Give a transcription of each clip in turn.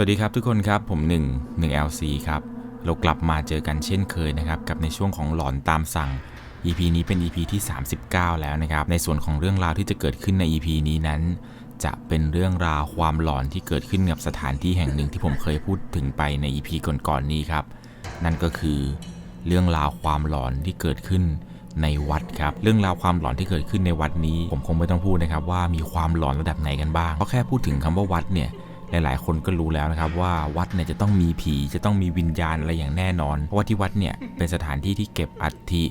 สวัสดีครับทุกคนครับผม1 1 LC ครับ เรากลับมาเจอกันเช่นเคยนะครับกับในช่วงของหลอนตามสั่ง EP นี้เป็น EP ที่ 39 แล้วนะครับ ในส่วนของเรื่องราวที่จะเกิดขึ้นใน EP นี้นั้น จะเป็นเรื่องราวความหลอนที่เกิดขึ้นกับสถานที่แห่งหนึ่งที่ผมเคยพูดถึงไปใน EP ก่อนๆนี้ครับ นั่นก็คือเรื่องราวความหลอนที่เกิดขึ้นในวัดครับ เรื่องราวความหลอนที่เกิดขึ้นในวัดนี้ ผมคงไม่ต้องพูดนะครับว่ามีความหลอนระดับไหนกันบ้างเพราะแค่พูดถึงคำว่าวัดเนี่ย หลายๆ คนก็รู้แล้วนะครับว่าวัดเนี่ยจะต้องมีผีจะต้องมีวิญญาณอะไรอย่างแน่นอน เพราะว่าที่วัดเนี่ยเป็นสถานที่ที่เก็บอัฐิ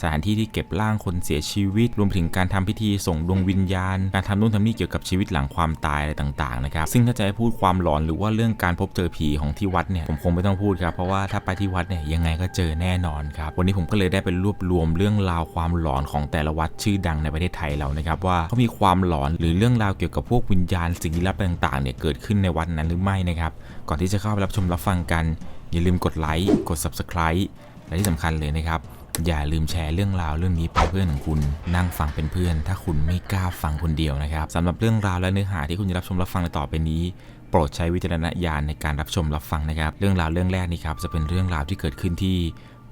สถานที่ที่เก็บร่างคนเสียชีวิต รวมถึงการทำพิธีส่งดวงวิญญาณ การทำนู่นทำนี่เกี่ยวกับชีวิตหลังความตายอะไรต่างๆนะครับซึ่งถ้าจะให้พูดความหลอนหรือว่าเรื่องการพบเจอผีของที่วัดเนี่ยผมคงไม่ต้องพูดครับเพราะว่าถ้าไปที่วัดเนี่ยยังไงก็เจอแน่นอนครับวันนี้ผมก็เลยได้ไปรวบรวมเรื่องราวความหลอนของแต่ละวัดชื่อดังในประเทศไทยเรานะครับว่าเขามีความหลอนหรือเรื่องราวเกี่ยวกับพวกวิญญาณสิ่งลี้ลับต่างๆเนี่ยเกิดขึ้นในวัดนั้นหรือไม่นะครับก่อนที่จะเข้าไปรับชมรับฟังกัน อย่าลืมกดไลค์กด subscribe และที่สำคัญเลยนะครับ อย่าลืมแชร์เรื่องราวเรื่องนี้ไปเพื่อนของคุณ นั่งฟังเป็นเพื่อน ถ้าคุณไม่กล้าฟังคนเดียวนะครับสำหรับเรื่องราวและเนื้อหาที่คุณจะรับชมรับฟังในต่อไปนี้โปรดใช้วิจารณญาณในการรับชมรับฟังนะครับ เรื่องราวเรื่องแรกนี้ครับจะเป็นเรื่องราวที่เกิดขึ้นที่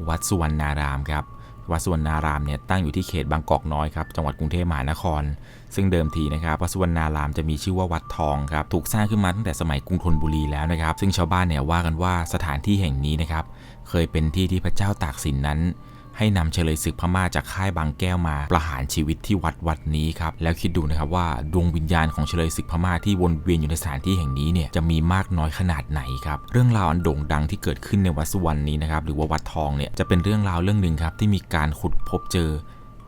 วัดสุวรรณารามครับวัดสุวรรณารามเนี่ยตั้งอยู่ที่เขตบางกอกน้อยครับจังหวัดกรุงเทพมหานคร ซึ่งเดิมทีนะครับวัดสุวรรณารามจะมีชื่อว่าวัดทองครับถูกสร้างขึ้นมาตั้งแต่สมัยกรุงธนบุรีแล้วนะครับ ซึ่งชาวบ้านเนี่ยว่ากันว่าสถานที่แห่งนี้นะครับเคยเป็นที่ที่พระเจ้าตากสินนั้น ให้นำเฉลยศึกพม่าจากค่ายบางแก้วมาประหารชีวิตที่วัดวัดนี้ครับแล้วคิดดูนะครับว่าดวงวิญญาณของเฉลยศึกพม่าที่วนเวียนอยู่ในสถานที่แห่งนี้เนี่ยจะมีมากน้อยขนาดไหนครับเรื่องราวอันโด่งดังที่เกิดขึ้นในวัดสุวรรณนี้นะครับหรือว่าวัดทองเนี่ยจะเป็นเรื่องราวเรื่องหนึ่งครับที่มีการขุดพบเจอ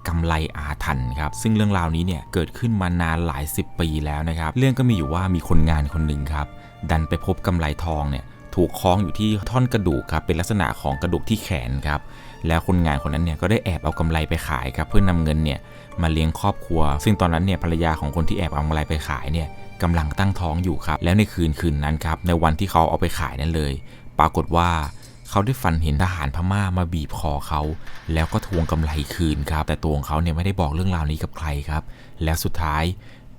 กำไรอาถรรพ์ครับ ซึ่งเรื่องราวนี้เนี่ยเกิดขึ้นมานานหลายสิบปีแล้วนะครับ เรื่องก็มีอยู่ว่ามีคนงานคนหนึ่งครับ ดันไปพบกำไรทองเนี่ยถูกคล้องอยู่ที่ท่อนกระดูกครับเป็นลักษณะของกระดูกที่แขนครับ แล้วคนงานคนนั้นเนี่ยก็ได้แอบเอากำไรไปขายครับเพื่อนำเงินเนี่ยมาเลี้ยงครอบครัว ซึ่งตอนนั้นเนี่ยภรรยาของคนที่แอบเอากำไรไปขายเนี่ยกำลังตั้งท้องอยู่ครับ แล้วในคืนคืนนั้นครับในวันที่เขาเอาไปขายนั่นเลย ปรากฏว่าเขาได้ฝันเห็นทหารพม่ามาบีบคอเขา แล้วก็ทวงกำไรคืนครับ แต่ตัวของเขาเนี่ยไม่ได้บอกเรื่องราวนี้กับใครครับ แล้วสุดท้าย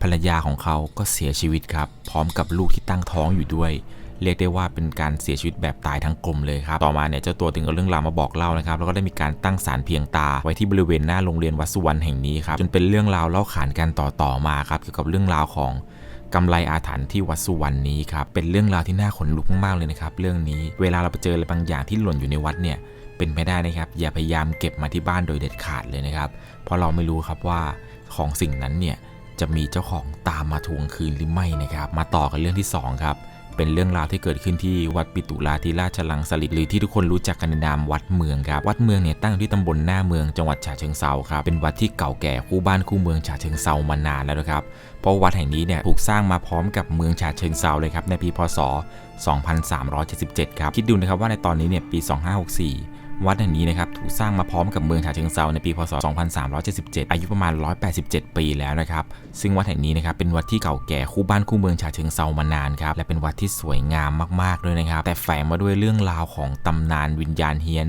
ภรรยาของเขาก็เสียชีวิตครับ พร้อมกับลูกที่ตั้งท้องอยู่ด้วย เรียกได้ว่าเป็นการเสียชีวิตแบบตายทั้งกลมเลยครับ ต่อมาเนี่ยเจ้าตัวถึงเอาเรื่องราวมาบอกเล่านะครับ แล้วก็ได้มีการตั้งศาลเพียงตาไว้ที่บริเวณหน้าโรงเรียนวัดสุวรรณแห่งนี้ครับจนเป็นเรื่องราวเล่าขานกันต่อๆมาครับเกี่ยวกับเรื่องราวของกำไรอาถรรพ์ที่วัดสุวรรณนี้ครับเป็นเรื่องราวที่น่าขนลุกมากๆเลยนะครับเรื่องนี้เวลาเราไปเจออะไรบางอย่างที่หล่นอยู่ในวัดเนี่ยเป็นไม่ได้นะครับ อย่าพยายามเก็บมาที่บ้านโดยเด็ดขาดเลยนะครับ เพราะเราไม่รู้ครับว่าของสิ่งนั้นเนี่ยจะมีเจ้าของตามมาทวงคืนหรือไม่นะครับ มาต่อกันเรื่องที่สองครับ เป็นเรื่องราวที่เกิดขึ้นที่วัดปิตุลาธิราชลังสลิดหรือที่ทุกคนรู้จักกันในนามวัดเมืองครับ วัดเมืองเนี่ยตั้งที่ตำบลหน้าเมืองจังหวัดฉะเชิงเซาครับ เป็นวัดที่เก่าแก่คู่บ้านคู่เมืองฉะเชิงเซามานานแล้วนะครับ เพราะวัดแห่งนี้เนี่ยถูกสร้างมาพร้อมกับเมืองฉะเชิงเซาเลยครับในปีพศ 2377 ครับ คิดดูนะครับว่าในตอนนี้เนี่ยปี 2564 วัดแห่งนี้นะครับถูกสร้างมาพร้อมกับเมืองฉะเชิงเซาในปีพศ 2377 อายุประมาณ 187 ปีแล้วนะครับ ซึ่งวัดแห่งนี้นะครับเป็นวัดที่เก่าแก่คู่บ้านคู่เมืองฉะเชิงเซามานานครับ และเป็นวัดที่สวยงามมากๆด้วยนะครับ แต่แฝงมาด้วยเรื่องราวของตำนานวิญญาณเฮี้ยน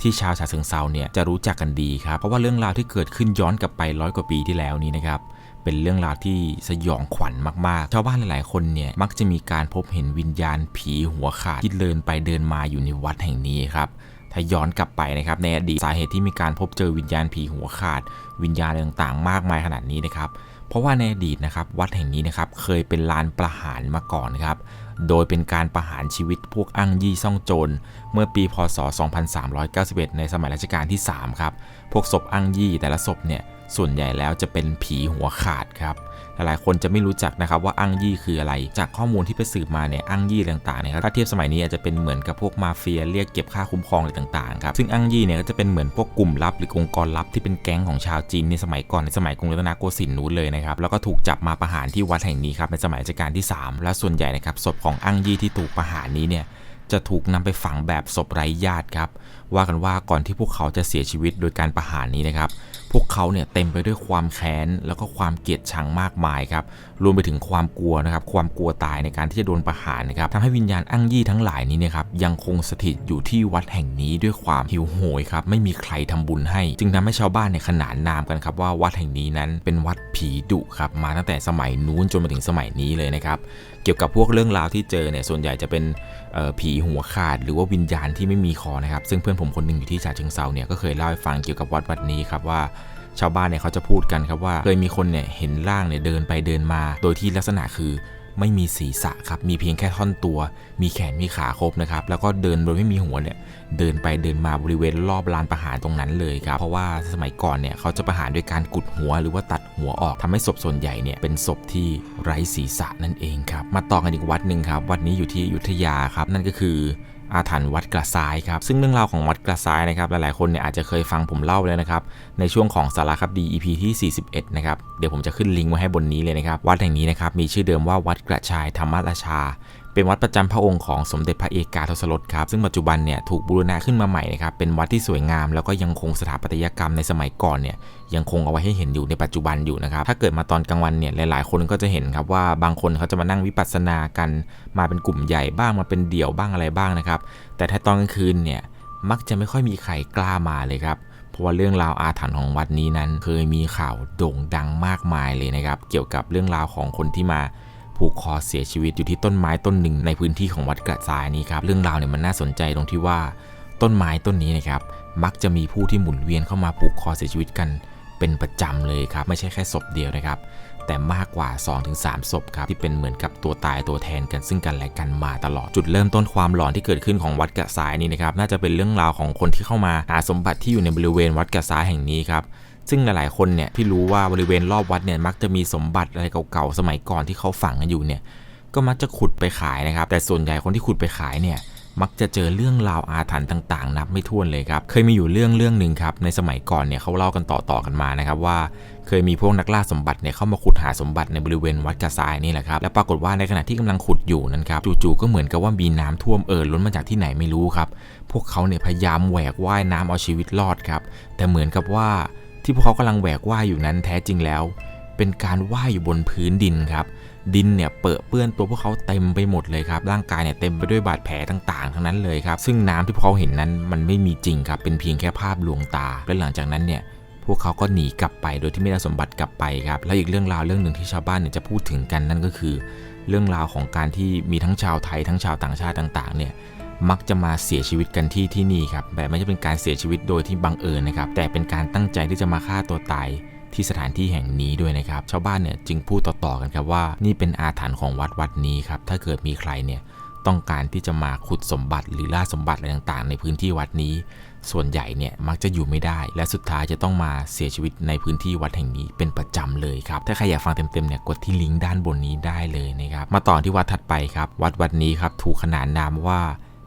ที่ชาวฉะเชิงเซาเนี่ยจะรู้จักกันดีครับ เพราะว่าเรื่องราวที่เกิดขึ้นย้อนกลับไปร้อยกว่าปีที่แล้วนี้นะครับเป็นเรื่องราวที่สยองขวัญมากๆ ชาวบ้านหลาย ๆ คนเนี่ยมักจะมีการพบเห็นวิญญาณผีหัวขาดที่เดินไปเดินมาอยู่ในวัดแห่งนี้ครับ ถ้าย้อนกลับไปนะครับในอดีตสาเหตุที่มีการพบเจอวิญญาณผีหัวขาด วิญญาณต่างๆ มากมายขนาดนี้นะครับเพราะว่าในอดีตนะครับวัดแห่งนี้นะครับเคยเป็นลานประหารมาก่อนครับโดยเป็นการประหารชีวิตพวกอั้งยี่ซ่องโจรเมื่อปีพศ 2391 ในสมัยรัชกาลที่ 3 ครับ พวกศพอั้งยี่แต่ละศพเนี่ยส่วนใหญ่แล้วจะเป็นผีหัวขาดครับ หลายๆ คนจะไม่รู้จักนะครับว่าอั้งยี่คืออะไร จากข้อมูลที่ไปสืบมาเนี่ยอั้งยี่ต่างๆเนี่ยครับถ้าเทียบสมัยนี้อาจจะเป็นเหมือนกับพวกมาเฟียเรียกเก็บค่าคุ้มครองอะไรต่างๆครับซึ่งอั้งยี่เนี่ยก็จะเป็นเหมือนพวกกลุ่มลับหรือองค์กรลับที่เป็นแก๊งของชาวจีนในสมัยก่อนในสมัยกรุงรัตนโกสินทร์นู้นเลยนะครับแล้วก็ถูกจับมาประหารที่วัดแห่งนี้ครับในสมัยรัชกาลที่ 3 และส่วนใหญ่นะครับศพของอั้งยี่ที่ถูกประหารนี้เนี่ยจะถูกนำไปฝังแบบศพไร้ญาติครับว่ากันว่าก่อนที่พวกเขาจะเสียชีวิตโดยการประหารนี้นะครับ พวกเขาเนี่ยเต็มไปด้วยความแค้นแล้วก็ความเกลียดชังมากมายครับ รวมไปถึงความกลัวนะครับความกลัวตายในการที่จะโดนประหารนะครับทำให้วิญญาณอั้งยี่ทั้งหลายนี้นะครับยังคงสถิตอยู่ที่วัดแห่งนี้ด้วยความหิวโหยครับไม่มีใครทำบุญให้ จึงทำให้ชาวบ้านในขนานนามกันครับว่าวัดแห่งนี้นั้นเป็นวัดผีดุครับมาตั้งแต่สมัยนู้นจนมาถึงสมัยนี้เลยนะครับเกี่ยวกับพวกเรื่องราวที่เจอเนี่ยส่วนใหญ่จะเป็นผีหัวขาด หรือว่าวิญญาณที่ไม่มีคอนะครับซึ่งเพื่อนผมคนหนึ่งอยู่ที่ฉะเชิงเซาเนี่ยก็เคยเล่าให้ฟังเกี่ยวกับวัดวัดนี้ครับว่า ชาวบ้านเนี่ยเขาจะพูดกันครับว่าเคยมีคนเนี่ยเห็นร่างเนี่ยเดินไปเดินมา โดยที่ลักษณะคือไม่มีศีรษะครับ มีเพียงแค่ท่อนตัว มีแขน มีขาครบนะครับ แล้วก็เดินโดยไม่มีหัวเนี่ย เดินไปเดินมาบริเวณรอบลานประหารตรงนั้นเลยครับ เพราะว่าสมัยก่อนเนี่ยเขาจะประหารด้วยการกุดหัวหรือว่าตัดหัวออกทำให้ศพส่วนใหญ่เนี่ยเป็นศพที่ไร้ศีรษะนั่นเองครับ มาต่อกันอีกวัดหนึ่งครับ วัดนี้อยู่ที่อยุธยาครับ นั่นก็คือ อาถรรพ์วัดกระซ้ายครับซึ่งเรื่องราวของวัดกระซ้ายนะครับหลายๆคนเนี่ยอาจจะเคยฟังผมเล่าแล้วนะครับในช่วงของสารครับดี EP ที่ 41 นะครับเดี๋ยวผมจะขึ้นลิงก์ไว้ให้บนนี้เลยนะครับวัดแห่งนี้นะครับมีชื่อเดิมว่าวัดกระชายธรรมราชา เป็นวัดประจำพระองค์ของสมเด็จพระเอกาทศรถครับซึ่งปัจจุบันเนี่ยถูกบูรณะขึ้นมาใหม่นะครับเป็นวัดที่สวยงาม แล้วก็ยังคงสถาปัตยกรรมในสมัยก่อนเนี่ยยังคงเอาไว้ให้เห็นอยู่ในปัจจุบันอยู่นะครับถ้าเกิดมาตอนกลางวันเนี่ยหลาย ๆ คนก็จะเห็นครับว่าบางคนเขาจะมานั่งวิปัสสนากันมาเป็นกลุ่มใหญ่บ้างมาเป็นเดี่ยวบ้างอะไรบ้างนะครับแต่ถ้าตอนกลางคืนเนี่ยมักจะไม่ค่อยมีใครกล้ามาเลยครับเพราะว่าเรื่องราวอาถรรพ์ของวัดนี้นั้น เคยมีข่าวโด่งดังมากมายเลยนะครับ เกี่ยวกับเรื่องราวของคนที่มา ผูกคอเสียชีวิตอยู่ที่ต้นไม้ต้นหนึ่งในพื้นที่ของวัดกระจายนี้ครับ เรื่องราวเนี่ยมันน่าสนใจตรงที่ว่าต้นไม้ต้นนี้นะครับ มักจะมีผู้ที่หมุนเวียนเข้ามาผูกคอเสียชีวิตกันเป็นประจำเลยครับ ไม่ใช่แค่ศพเดียวนะครับ แต่มากกว่า 2-3 ศพครับ ที่เป็นเหมือนกับตัวตายตัวแทนกันซึ่งกันและกันมาตลอด จุดเริ่มต้นความหลอนที่เกิดขึ้นของวัดกระสายนี้นะครับ น่าจะเป็นเรื่องราวของคนที่เข้ามาหาสมบัติที่อยู่ในบริเวณวัดกระสายแห่งนี้ครับ ซึ่งหลายๆคนเนี่ยที่รู้ว่าบริเวณรอบวัดเนี่ยมักจะมีสมบัติอะไรเก่าๆสมัยก่อนที่เขาฝังกันอยู่เนี่ยก็มักจะขุดไปขายนะครับ แต่ส่วนใหญ่คนที่ขุดไปขายเนี่ยมักจะเจอเรื่องราวอาถรรพ์ต่างๆ นับไม่ถ้วนเลยครับ เคยมีอยู่เรื่องเรื่องหนึ่งครับ ในสมัยก่อนเนี่ยเขาเล่ากันต่อๆกันมานะครับว่า เคยมีพวกนักล่าสมบัติเนี่ยเข้ามาขุดหาสมบัติในบริเวณวัดกระซายนี่แหละครับ และปรากฏว่าในขณะที่กำลังขุดอยู่นั้นครับ จู่ๆก็เหมือนกับว่ามีน้ำท่วมเอ่อล้นมาจากที่ไหนไม่รู้ครับ พวกเขาเนี่ยพยายามแหวกว่ายน้ำเอาชีวิตรอดครับ แต่เหมือนกับว่า ที่พวกเขากำลังแหวกว่ายอยู่นั้นแท้จริงแล้ว เป็นการว่ายอยู่บนพื้นดินครับ ดินเนี่ยเปรอะเปื้อนตัวพวกเขาเต็มไปหมดเลยครับ ร่างกายเนี่ยเต็มไปด้วยบาดแผลต่างๆ ทั้งนั้นเลยครับ ซึ่งน้ำที่พวกเขาเห็นนั้นมันไม่มีจริงครับ เป็นเพียงแค่ภาพลวงตา และหลังจากนั้นเนี่ยพวกเขาก็หนีกลับไปโดยที่ไม่ได้สมบัติกลับไปครับ และอีกเรื่องราวเรื่องหนึ่งที่ชาวบ้านเนี่ยจะพูดถึงกันนั่นก็คือ เรื่องราวของการที่มีทั้งชาวไทยทั้งชาวต่างชาติต่าง ๆ เนี่ย มักจะมาเสียชีวิตกันที่ที่นี่ครับแบบไม่ใช่เป็นการเสียชีวิตโดยที่บังเอิญนะครับ แต่เป็นการตั้งใจที่จะมาฆ่าตัวตายที่สถานที่แห่งนี้ด้วยนะครับ ชาวบ้านเนี่ยจึงพูดต่อๆกันครับว่า นี่เป็นอาถรรพ์ของวัดวัดนี้ครับ ถ้าเกิดมีใครเนี่ยต้องการที่จะมาขุดสมบัติหรือล่าสมบัติอะไรต่างๆ ในพื้นที่วัดนี้ ส่วนใหญ่เนี่ยมักจะอยู่ไม่ได้ และสุดท้ายจะต้องมาเสียชีวิตในพื้นที่วัดแห่งนี้เป็นประจำเลยครับ ถ้าใครอยากฟังเต็มๆเนี่ยกดที่ลิงก์ด้านบนนี้ได้เลยนะครับ มาต่อที่วัดถัดไปครับ วัดวัดนี้ครับถูกขนานนามว่า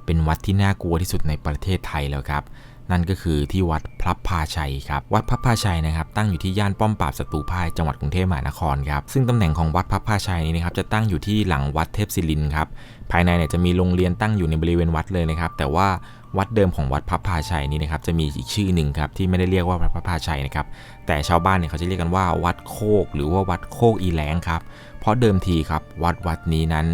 เป็นวัดที่น่ากลัวที่สุดในประเทศไทยแล้วครับ นั่นก็คือที่วัดพระพาชัยครับ วัดพระพาชัยนะครับ ตั้งอยู่ที่ย่านป้อมปราบศัตรูพ่ายจังหวัดกรุงเทพมหานครครับ ซึ่งตำแหน่งของวัดพระพาชัยนี้นะครับจะตั้งอยู่ที่หลังวัดเทพศิรินครับ ภายในเนี่ยจะมีโรงเรียนตั้งอยู่ในบริเวณวัดเลยนะครับ แต่ว่าวัดเดิมของวัดพระพาชัยนี้นะครับจะมีอีกชื่อหนึ่งครับที่ไม่ได้เรียกว่าวัดพระพาชัยนะครับแต่ชาวบ้านเนี่ยเขาจะเรียกกันว่าวัดโคก หรือว่าวัดโคกอีแหลงครับเพราะเดิมทีครับวัดวัดนี้นั้น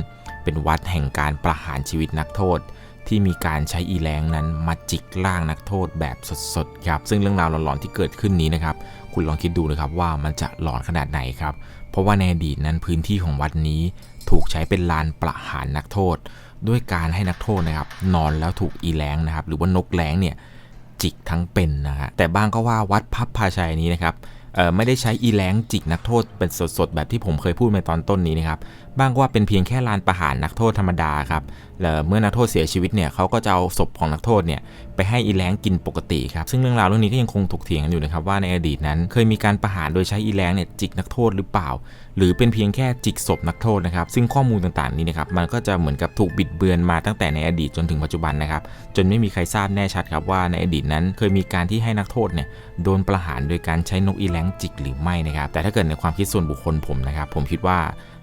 เป็นวัดแห่งการประหารชีวิตนักโทษ ที่มีการใช้อีแรงนั้นมาจิกล่างนักโทษแบบสดๆครับซึ่งเรื่องราวหลอนๆที่เกิดขึ้นนี้นะครับคุณลองคิดดูนะครับว่ามันจะหลอนขนาดไหนครับเพราะว่าในอดีตนั้นพื้นที่ของวัดนี้ถูกใช้เป็นลานประหารนักโทษ ด้วยการให้นักโทษนะครับนอนแล้วถูกอีแรงนะครับหรือว่านกแรงเนี่ยจิกทั้งเป็นนะฮะแต่บ้างก็ว่าวัดพับพาชัยนี้นะครับไม่ได้ใช้อีแรงจิกนักโทษเป็นสดๆ แบบที่ผมเคยพูดในตอนต้นนี้นะครับ บ้างว่าเป็นเพียงแค่ลานประหารนักโทษธรรมดาครับเมื่อนักโทษเสียชีวิตเนี่ยเขาก็จะเอาศพของนักโทษเนี่ยไปให้อีแรงกินปกติครับซึ่งเรื่องราวเรื่องนี้ก็ยังคงถกเถียงกันอยู่นะครับว่าในอดีตนั้นเคยมีการประหารโดยใช้อีแรงเนี่ยจิกนักโทษหรือเปล่า หรือเป็นเพียงแค่จิกศพนักโทษนะครับซึ่งข้อมูลต่างๆนี้นะครับมันก็จะเหมือนกับถูกบิดเบือนมาตั้งแต่ในอดีตจนถึงปัจจุบันนะครับจนไม่มีใครทราบแน่ชัดครับว่าในอดีตนั้นเคยมีการที่ให้นักโทษเนี่ยโดนประหารโดยการใช้นกอีแรงจิกหรือไม่นะครับแต่ถ้าเกิดในความคิดส่วนบุคคลผมนะครับผมคิดว่า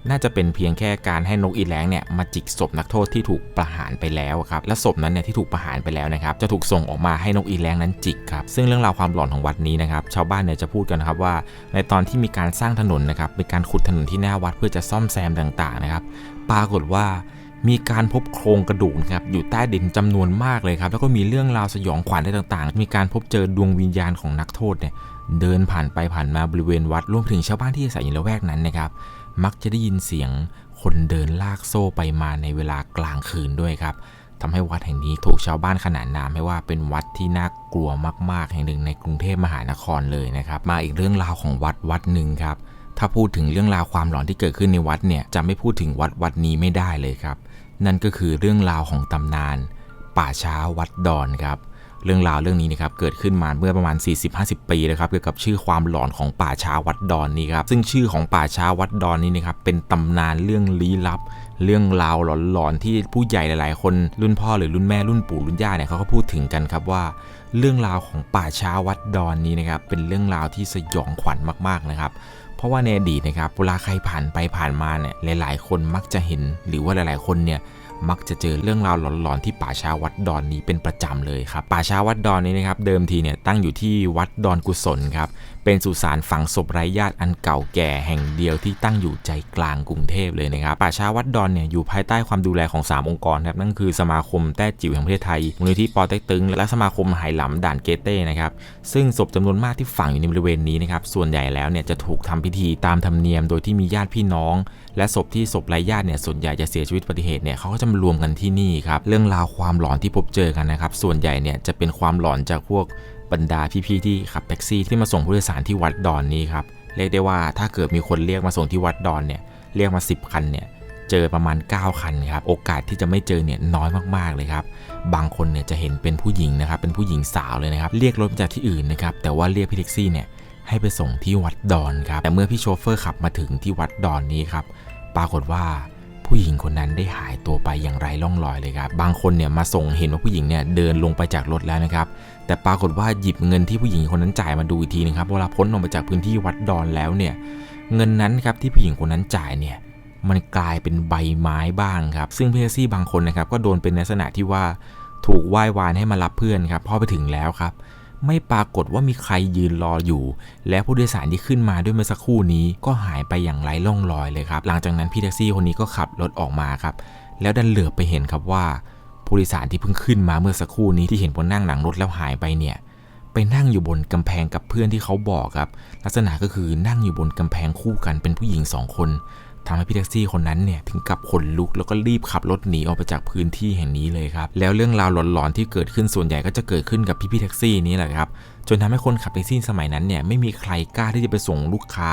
น่าจะเป็นเพียงแค่การให้นกอีแรงเนี่ยมาจิกศพนักโทษที่ถูกประหารไปแล้วครับและศพนั้นเนี่ยที่ถูกประหารไปแล้วนะครับจะถูกส่งออกมาให้นกอีแรงนั้นจิกครับซึ่งเรื่องราวความหลอนของวัดนี้นะครับชาวบ้านเนี่ยจะพูดกันครับว่า ในตอนที่มีการสร้างถนนนะครับมีการขุดถนนที่หน้าวัดเพื่อจะซ่อมแซมต่างๆนะครับปรากฏว่ามีการพบโครงกระดูกครับอยู่ใต้ดินจำนวนมากเลยครับแล้วก็มีเรื่องราวสยองขวัญอะไรต่างๆ มีการพบเจอดวงวิญญาณของนักโทษเนี่ยเดินผ่านไปผ่านมาบริเวณวัดรวมถึงชาวบ้านที่อาศัยอยู่ละแวกนั้นนะครับ มักจะได้ยินเสียงคนเดินลากโซ่ไปมาในเวลากลางคืนด้วยครับทำให้วัดแห่งนี้ถูกชาวบ้านขนานนามให้ว่าเป็นวัดที่น่ากลัวมาก ๆ แห่งหนึ่งในกรุงเทพมหานครเลยนะครับ มาอีกเรื่องราวของวัดวัดหนึ่งครับ ถ้าพูดถึงเรื่องราวความหลอนที่เกิดขึ้นในวัดเนี่ยจะไม่พูดถึงวัดวัดนี้ไม่ได้เลยครับ นั่นก็คือเรื่องราวของตำนาน ป่าช้าวัดดอนครับ เรื่องราวเรื่องนี้นะครับเกิดขึ้นมาเมื่อประมาณ 40-50 ปีเลยครับเกี่ยวกับชื่อความหลอนของป่าช้าวัดดอนนี้ครับซึ่งชื่อของป่าช้าวัดดอนนี้นะครับเป็นตำนานเรื่องลี้ลับ เรื่องราวหลอนๆที่ผู้ใหญ่หลายๆ คนรุ่นพ่อหรือรุ่นแม่รุ่นปู่รุ่นย่าเนี่ยเขาก็พูดถึงกันครับว่า เรื่องราวของป่าช้าวัดดอนนี้นะครับเป็นเรื่องราวที่สยองขวัญมากๆนะครับเพราะว่าในอดีตนะครับเวลาใครผ่านไปผ่านมาเนี่ยหลาย ๆ คนมักจะเห็น หรือว่าหลาย ๆ คนเนี่ย มักจะเจอเรื่องราวหลอนๆที่ป่าช้าวัดดอนนี้เป็นประจำเลยครับ ป่าช้าวัดดอนนี้นะครับเดิมทีเนี่ยตั้งอยู่ที่วัดดอนกุศลครับเป็นสุสานฝังศพไร้ญาติอันเก่าแก่แห่งเดียวที่ตั้งอยู่ใจกลางกรุงเทพเลยนะครับป่าช้าวัดดอนเนี่ยอยู่ภายใต้ความดูแลของ 3 องค์กรครับนั่นคือสมาคมแต้จิ๋วแห่งประเทศไทยมูลนิธิปอเต็กตึง และสมาคมไหหลำด่านเกเต้นะครับซึ่งศพจำนวนมากที่ฝังอยู่ในบริเวณนี้นะครับส่วนใหญ่แล้วเนี่ยจะถูกทำพิธีตามธรรมเนียมโดยที่มีญาติพี่น้อง และศพที่ศพไร้ญาติเนี่ยส่วนใหญ่จะเสียชีวิตอุบัติเหตุเนี่ยเขาก็จะมารวมกันที่นี่ครับเรื่องราวความหลอนที่พบเจอกันนะครับส่วนใหญ่เนี่ยจะเป็นความหลอนจากพวกบรรดาพี่ๆที่ขับแท็กซี่ที่มาส่งผู้โดยสารที่วัดดอนนี้ครับเรียกได้ว่าถ้าเกิดมีคนเรียกมาส่งที่วัดดอนเนี่ยเรียกมา 10 คันเนี่ยเจอประมาณ 9 คันครับโอกาสที่จะไม่เจอเนี่ยน้อยมากๆเลยครับบางคนเนี่ยจะเห็นเป็นผู้หญิงนะครับเป็นผู้หญิงสาวเลยนะครับเรียกรถมาจากที่อื่นนะครับแต่ว่าเรียกพี่แท็กซี่เนี่ย ให้ไปส่งที่วัดดอนครับ แต่เมื่อพี่โชเฟอร์ขับมาถึงที่วัดดอนนี้ครับ ปรากฏว่าผู้หญิงคนนั้นได้หายตัวไปอย่างไร้ร่องรอยเลยครับ บางคนเนี่ยมาส่งเห็นว่าผู้หญิงเนี่ยเดินลงไปจากรถแล้วนะครับ แต่ปรากฏว่าหยิบเงินที่ผู้หญิงคนนั้นจ่ายมาดูอีกทีนึงครับ เวลาพ้นออกมาจากพื้นที่วัดดอนแล้วเนี่ย เงินนั้นครับที่ผู้หญิงคนนั้นจ่ายเนี่ย มันกลายเป็นใบไม้บ้างครับ ซึ่งเพี่แท็กซี่บางคนนะครับก็โดนเป็นลักษณะที่ว่าถูกไหว้วานให้มารับเพื่อนครับ พอไปถึงแล้วครับ ไม่ปรากฏว่ามีใครยืนรออยู่ และผู้โดยสารที่ขึ้นมาด้วยเมื่อสักครู่นี้ก็หายไปอย่างไร้ร่องรอยเลยครับ หลังจากนั้นพี่แท็กซี่คนนี้ก็ขับรถออกมาครับ แล้วดันเหลือไปเห็นครับว่าผู้โดยสารที่เพิ่งขึ้นมาเมื่อสักครู่นี้ที่เห็นบนนั่งหลังรถแล้วหายไปเนี่ยไปนั่งอยู่บนกำแพงกับเพื่อนที่เขาบอกครับ ลักษณะก็คือนั่งอยู่บนกำแพงคู่กันเป็นผู้หญิงสองคน ทำให้พี่แท็กซี่คนนั้นเนี่ยถึงกับขนลุกแล้วก็รีบขับรถหนีออกไปจากพื้นที่แห่งนี้เลยครับ แล้วเรื่องราวหลอนๆที่เกิดขึ้นส่วนใหญ่ก็จะเกิดขึ้นกับพี่ๆแท็กซี่นี้แหละครับ จนทำให้คนขับแท็กซี่สมัยนั้นเนี่ยไม่มีใครกล้าที่จะไปส่งลูกค้า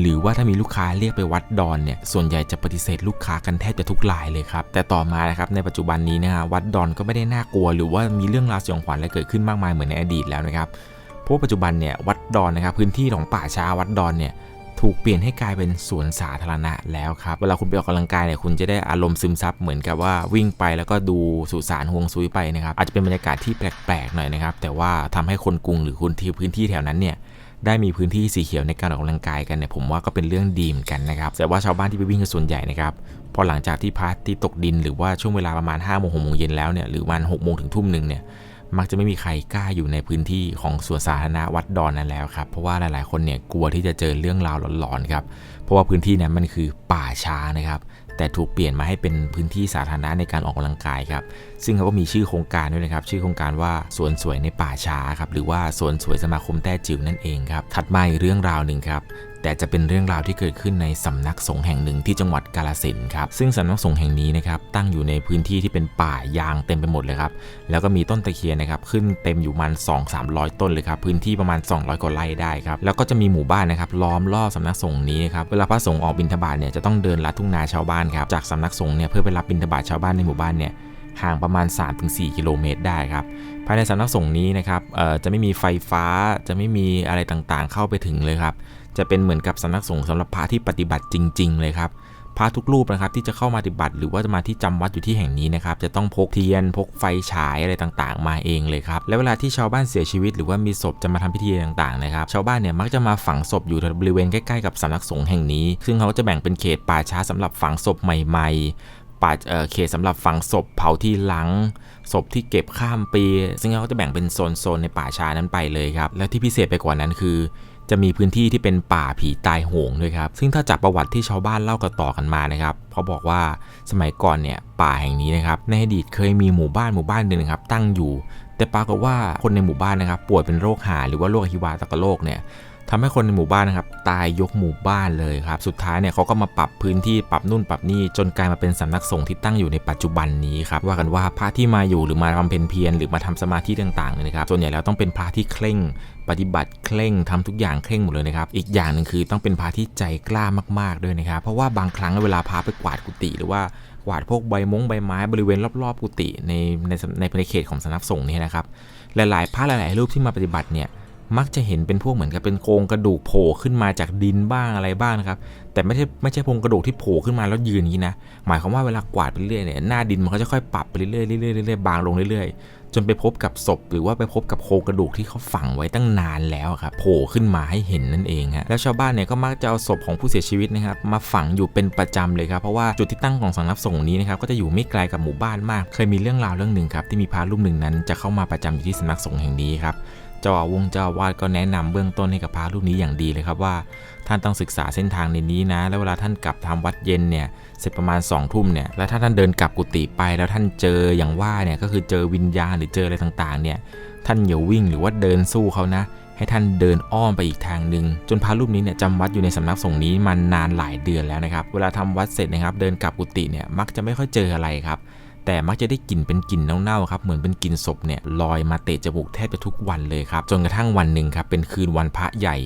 หรือว่าถ้ามีลูกค้าเรียกไปวัดดอนเนี่ยส่วนใหญ่จะปฏิเสธลูกค้ากันแทบจะทุกรายเลยครับ แต่ต่อมานะครับในปัจจุบันนี้นะฮะวัดดอนก็ไม่ได้น่ากลัว หรือว่ามีเรื่องราวสยองขวัญอะไรเกิดขึ้นมากมายเหมือนในอดีตแล้วนะครับเพราะปัจจุบันเนี่ยวัดดอนนะครับพื้นที่ของป่าช้าวัดดอนเนี่ย ถูกเปลี่ยนให้กลายเป็นสวนสาธารณะแล้วครับ เวลาคุณไปออกกำลังกายเนี่ยคุณจะได้อารมณ์ซึมซับเหมือนกับว่าวิ่งไปแล้วก็ดูสุสานห่วงซุยไปนะครับ อาจจะเป็นบรรยากาศที่แปลกๆหน่อยนะครับ แต่ว่าทำให้คนกรุงหรือคนที่พื้นที่แถวนั้นเนี่ยได้มีพื้นที่สีเขียวในการออกกำลังกายกันเนี่ยผมว่าก็เป็นเรื่องดีเหมือนกันนะครับ แต่ว่าชาวบ้านที่ไปวิ่งกันส่วนใหญ่นะครับพอหลังจากที่พระอาทิตย์ตกดินหรือว่าช่วงเวลาประมาณ5้าโมงหกโมงเย็นแล้วเนี่ยหรือวันหกโมงถึงทุ่มหนึ่งเนี่ย มักจะไม่มีใครกล้าอยู่ในพื้นที่ของสวนสาธารณะวัดดอนนั้นแล้วครับ เพราะว่าหลายๆคนเนี่ยกลัวที่จะเจอเรื่องราวหลอนๆครับ เพราะว่าพื้นที่นั้นมันคือป่าช้านะครับ แต่ถูกเปลี่ยนมาให้เป็นพื้นที่สาธารณะในการออกกำลังกายครับ ซึ่งเขาก็มีชื่อโครงการด้วยนะครับ ชื่อโครงการว่าสวนสวยในป่าช้าครับ หรือว่าสวนสวยสมาคมแต้จิ๋วนั่นเองครับ ถัดมาอีกเรื่องราวหนึ่งครับ แต่จะเป็นเรื่องราวที่เกิดขึ้นในสำนักสงฆ์แห่งหนึ่งที่จังหวัดกาลสินครับ ซึ่งสำนักสงฆ์แห่งนี้นะครับตั้งอยู่ในพื้นที่ที่เป็นป่ายางเต็มไปหมดเลยครับ แล้วก็มีต้นตะเคียนนะครับขึ้นเต็มอยู่มัน 2 3 0 0 ต้นเลยครับ พื้นที่ประมาณ 200กว่าไร่ได้ครับ แล้วก็จะมีหมู่บ้านนะครับล้อมรอบสำนักสงฆ์นี้ครับ เวลาพระสงฆ์ออกบิณฑบาตเนี่ยจะต้องเดินลัดทุ่งนาชาวบ้านครับ จากสำนักสงฆ์เนี่ยเพื่อไปรับบิณฑบาตชาวบ้านในหมู่บ้านเนี่ยห่างประมาณ 3-4 กิโลเมตรได้ครับ ภายในสำนักสงฆ์นี้นะครับจะไม่มีไฟฟ้า จะไม่มีอะไรต่างๆ เข้าไปถึงเลยครับ จะเป็นเหมือนกับสำนักสงฆ์สำหรับพระที่ปฏิบัติจริง ๆ เลยครับพระทุกรูปนะครับที่จะเข้ามาปฏิบัติ หรือว่าจะมาที่จำวัดอยู่ที่แห่งนี้นะครับจะต้องพกเทียนพกไฟฉายอะไรต่างๆ มาเองเลยครับและเวลาที่ชาวบ้านเสียชีวิต หรือว่ามีศพจะมาทำพิธีต่างๆนะครับชาวบ้านเนี่ยมักจะมาฝังศพอยู่บริเวณใกล้ๆกับสำนักสงฆ์แห่งนี้ ซึ่งเขาจะแบ่งเป็นเขตป่าช้าสำหรับฝังศพใหม่ๆป่าเเขตสำหรับฝังศพเผาที่หลังศพที่เก็บข้ามปี ซึ่งเขาจะแบ่งเป็นโซนๆในป่าช้านั้นไปเลยครับแล้วที่พิเศษไปกว่านั้นคือ จะมีพื้นที่ที่เป็นป่าผีตายโหงด้วยครับ ซึ่งถ้าจากประวัติที่ชาวบ้านเล่ากันต่อกันมานะครับเขาบอกว่าสมัยก่อนเนี่ยป่าแห่งนี้นะครับในอดีตเคยมีหมู่บ้านหมู่บ้านหนึ่งครับตั้งอยู่ แต่ปรากฏว่าคนในหมู่บ้านนะครับ ป่วยเป็นโรคหาหรือว่าโรคอหิวาตกโรคเนี่ยทำให้คนในหมู่บ้านนะครับตายยกหมู่บ้านเลยครับ สุดท้ายเนี่ยเขาก็มาปรับพื้นที่ปรับนู่นปรับนี่จนกลายมาเป็นสำนักสงฆ์ที่ตั้งอยู่ในปัจจุบันนี้ครับว่ากันว่าพระที่มาอยู่หรือมาบำเพ็ญเพียรหรือมาทำสมาธิต่างๆเนี่ยนะครับส่วนใหญ่แล้วต้องเป็นพระที่เคร่ง ปฏิบัติเคร่งทำทุกอย่างเคร่งหมดเลยนะครับ อีกอย่างหนึ่งคือต้องเป็นพระที่ใจกล้ามากๆด้วยนะครับ เพราะว่าบางครั้งเวลาพาไปกวาดกุฏิหรือว่ากวาดพวกใบมงใบไม้บริเวณรอบๆกุฏิในในในในเขตของสำนักสงฆ์นี่นะครับ หลายๆพระหลายๆรูปที่มาปฏิบัติเนี่ยมักจะเห็นเป็นพวกเหมือนกับเป็นโครงกระดูกโผล่ขึ้นมาจากดินบ้างอะไรบ้างนะครับ แต่ไม่ใช่ไม่ใช่โครงกระดูกที่โผล่ขึ้นมาแล้วยืนอย่างนี้นะ หมายความว่าเวลากวาดไปเรื่อยเนี่ยหน้าดินมันก็จะค่อยปรับไปเรื่อยๆเรื่อยๆเรื่อยๆบางลงเรื่อยๆ จนไปพบกับศพ หรือว่าไปพบกับโครงกระดูกที่เขาฝังไว้ตั้งนานแล้วครับโผล่ขึ้นมาให้เห็นนั่นเองฮะแล้วชาวบ้านเนี่ยก็มักจะเอาศพของผู้เสียชีวิตนะครับมาฝังอยู่เป็นประจำเลยครับเพราะว่าจุดที่ตั้งของสำนักสงฆ์นี้นะครับก็จะอยู่ไม่ไกลกับหมู่บ้านมาก เคยมีเรื่องราวเรื่องหนึ่งครับที่มีพระรูปหนึ่งนั้น จะเข้ามาประจำอยู่ที่สำนักสงฆ์แห่งนี้ครับเจ้าวงเจ้าวาสก็แนะนำเบื้องต้นให้กับพระรูปนี้อย่างดีเลยครับว่า ท่านต้องศึกษาเส้นทางในนี้นะ แล้วเวลาท่านกลับทำวัดเย็นเนี่ย เสร็จประมาณ2องทุ่มเนี่ย แล้วถ้าท่านเดินกลับกุฏิไป แล้วท่านเจออย่างว่าเนี่ย ก็คือเจอวิญญาณหรือเจออะไรต่างๆ เนี่ย ท่านอย่าวิ่งหรือว่าเดินสู้เขานะ ให้ท่านเดินอ้อมไปอีกทางหนึ่งจนพระรูปนี้เนี่ยจำวัดอยู่ในสำนักสงฆ์นี้มานานหลายเดือนแล้วนะครับ เวลาทำวัดเสร็จนะครับ เดินกลับกุฏิเนี่ย มักจะไม่ค่อยเจออะไรครับแต่มักจะได้กลิ่นเป็นกลิ่นเน่าๆครับ เหมือนเป็นกลิ่นศพเนี่ยลอยมาเตะจมูกแทบจะทุกวันเลยครับ จนกระทั่งวันหนึ่งครับ เป็นคืนวันพระใหญ่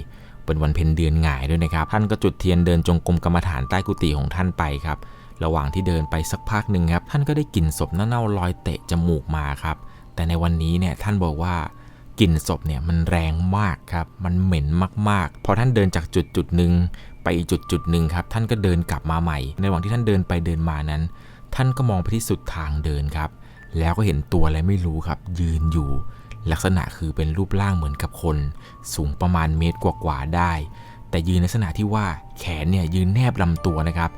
เป็นวันเพ็ญเดือนหง่ายด้วยนะครับ ท่านก็จุดเทียนเดินจงกรมกรรมฐานใต้กุฏิของท่านไปครับ ระหว่างที่เดินไปสักพักหนึ่งครับ ท่านก็ได้กลิ่นศพเน่าๆลอยเตะจมูกมาครับ แต่ในวันนี้เนี่ยท่านบอกว่ากลิ่นศพเนี่ยมันแรงมากครับ มันเหม็นมากๆ พอท่านเดินจากจุดจุดหนึ่งไปอีกจุดจุดหนึ่งครับ ท่านก็เดินกลับมาใหม่ ในระหว่างที่ท่านเดินไปเดินมานั้น ท่านก็มองไปที่สุดทางเดินครับ แล้วก็เห็นตัวอะไรไม่รู้ครับ ยืนอยู่ ลักษณะคือเป็นรูปร่างเหมือนกับคน สูงประมาณเมตรกว่าๆได้ แต่ยืนในลักษณะที่ว่าแขนเนี่ยยืนแนบลำตัวนะครับ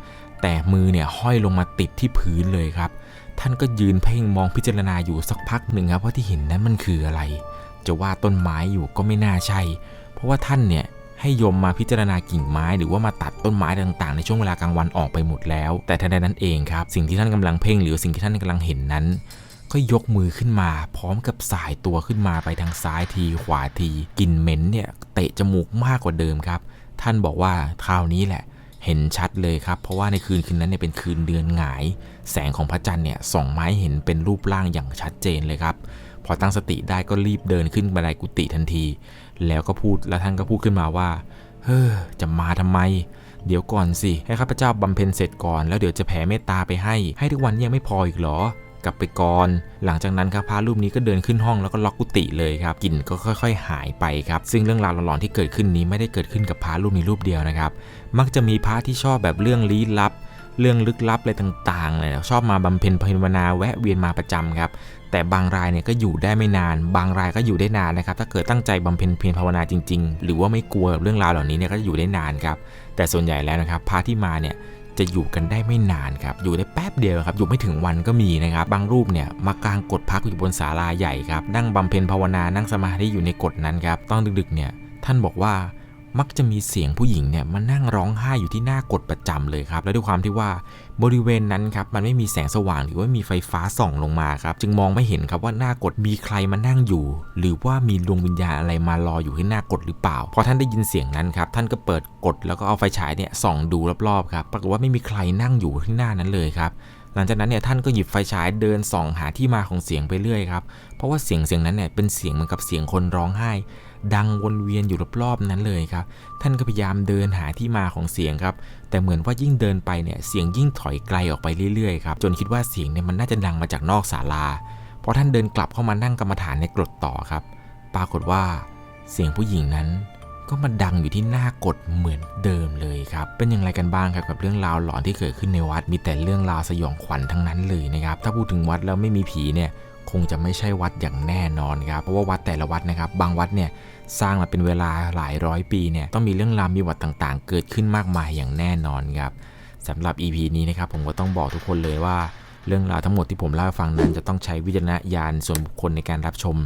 แต่มือเนี่ยห้อยลงมาติดที่พื้นเลยครับ ท่านก็ยืนเพ่งมองพิจารณาอยู่สักพักหนึ่งครับว่าที่เห็นนั้นมันคืออะไร จะว่าต้นไม้อยู่ก็ไม่น่าใช่ เพราะว่าท่านเนี่ยให้โยมมาพิจารณากิ่งไม้หรือว่ามาตัดต้นไม้ต่างๆ ในช่วงเวลากลางวันออกไปหมดแล้ว แต่ทันใดนั้นเองครับ สิ่งที่ท่านกำลังเพ่งหรือสิ่งที่ท่านกำลังเห็นนั้น ก็ยกมือขึ้นมา พร้อมกับสายตัวขึ้นมาไปทางซ้ายทีขวาทีกลิ่นเหม็นเนี่ยเตะจมูกมากกว่าเดิมครับ ท่านบอกว่าคราวนี้แหละเห็นชัดเลยครับ เพราะว่าในคืนคืนนั้นเนี่ยเป็นคืนเดือนหงาย แสงของพระจันทร์เนี่ยส่องไม้เห็นเป็นรูปร่างอย่างชัดเจนเลยครับ พอตั้งสติได้ก็รีบเดินขึ้นบันไดกุฏิทันที แล้วก็พูดแล้วท่านก็พูดขึ้นมาว่า เฮ้อจะมาทำไม เดี๋ยวก่อนสิ ให้ข้าพเจ้าบำเพ็ญเสร็จก่อนแล้วเดี๋ยวจะแผ่เมตตาไปให้ ให้ทุกวันนี้ยังไม่พออีกเหรอ กลับไปก่อน หลังจากนั้นครับพระรูปนี้ก็เดินขึ้นห้องแล้วก็ล็อกกุฏิเลยครับกลิ่นก็ค่อย ๆ หายไปครับ ซึ่งเรื่องราวหลอนๆที่เกิดขึ้นนี้ไม่ได้เกิดขึ้นกับพระรูปนี้รูปเดียวนะครับ มักจะมีพระที่ชอบแบบเรื่องลี้ลับ เรื่องลึกลับอะไรต่างๆเลยชอบมาบำเพ็ญภาวนาแวะเวียนมาประจำครับแต่บางรายเนี่ยก็อยู่ได้ไม่นาน บางรายก็อยู่ได้นานนะครับ ถ้าเกิดตั้งใจบำเพ็ญเพียรภาวนาจริง ๆ หรือว่าไม่กลัวเรื่องราวเหล่านี้เนี่ยก็จะอยู่ได้นานครับ แต่ส่วนใหญ่แล้วนะครับพระที่มาเนี่ย จะอยู่กันได้ไม่นานครับ อยู่ได้แป๊บเดียวครับ อยู่ไม่ถึงวันก็มีนะครับ บางรูปเนี่ยมากลางกดพักอยู่บนศาลาใหญ่ครับ นั่งบำเพ็ญภาวนา นั่งสมาธิอยู่ในกฎนั้นครับ ตอนดึกๆเนี่ย ท่านบอกว่า มักจะมีเสียงผู้หญิงเนี่ยมานั่งร้องไห้อยู่ที่หน้ากดประจำเลยครับ และด้วยความที่ว่าบริเวณนั้นครับมันไม่มีแสงสว่างหรือว่ามีไฟฟ้าส่องลงมาครับ จึงมองไม่เห็นครับว่าหน้ากดมีใครมานั่งอยู่ หรือว่ามีดวงวิญญาณอะไรมารออยู่ที่หน้ากดหรือเปล่าพอท่านได้ยินเสียงนั้นครับท่านก็เปิดกดแล้วก็เอาไฟฉายเนี่ยส่องดูรอบๆครับปรากฏว่าไม่มีใครนั่งอยู่ที่หน้านั้นเลยครับหลังจากนั้นเนี่ยท่านก็หยิบไฟฉายเดินส่องหาที่มาของเสียงไปเรื่อยครับ เพราะว่าเสียงเสียงนั้นเนี่ยเป็นเสียงเหมือนกับเสียงคนร้องไห้ ดังวนเวียนอยู่รอบๆนั้นเลยครับ ท่านก็พยายามเดินหาที่มาของเสียงครับ แต่เหมือนว่ายิ่งเดินไปเนี่ยเสียงยิ่งถอยไกลออกไปเรื่อยๆครับจนคิดว่าเสียงเนี่ยมันน่าจะดังมาจากนอกศาลาพอท่านเดินกลับเข้ามานั่งกรรมฐานในกรดต่อครับ ปรากฏว่าเสียงผู้หญิงนั้นก็มาดังอยู่ที่หน้ากดเหมือนเดิมเลยครับ เป็นอย่างไรกันบ้างครับกับเรื่องราวหลอนที่เกิดขึ้นในวัด มีแต่เรื่องราวสยองขวัญทั้งนั้นเลยนะครับ ถ้าพูดถึงวัดแล้วไม่มีผีเนี่ย คงจะไม่ใช่วัดอย่างแน่นอนครับ เพราะว่าวัดแต่ละวัดนะครับ บางวัดเนี่ยสร้างมาเป็นเวลาหลายร้อยปีเนี่ยต้องมีเรื่องราวมีวัดต่างๆ เกิดขึ้นมากมายอย่างแน่นอนครับสำหรับ EP นี้นะครับผมก็ต้องบอกทุกคนเลยว่า เรื่องราวทั้งหมดที่ผมเล่าฟังนั้น จะต้องใช้วิจารณญาณส่วนบุคคลในการรับชม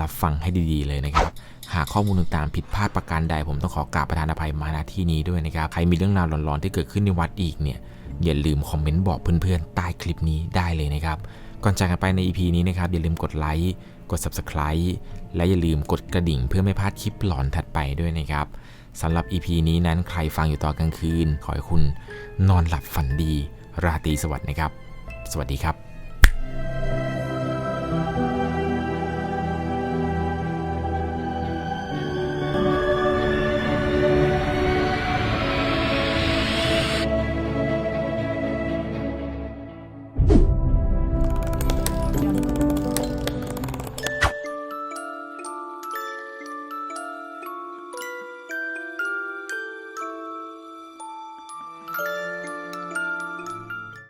รับฟังให้ดีๆเลยนะครับหากข้อมูลต่างๆผิดพลาดประการใด ผมต้องขอกราบประธานอภัยมาณที่นี้ด้วยนะครับใครมีเรื่องราวหลอนๆที่เกิดขึ้นในวัดอีกเนี่ยอย่าลืมคอมเมนต์บอกเพื่อนๆใต้คลิปนี้ได้เลยนะครับ ก่อนจากกันไปใน EP นี้นะครับ อย่าลืมกดไลค์ กด Subscribe และอย่าลืมกดกระดิ่งเพื่อไม่พลาดคลิปหลอนถัดไปด้วยนะครับสำหรับ EP นี้นั้นใครฟังอยู่ตอนกลางคืน ขอให้คุณนอนหลับฝันดี ราตรีสวัสดิ์นะครับ สวัสดีครับ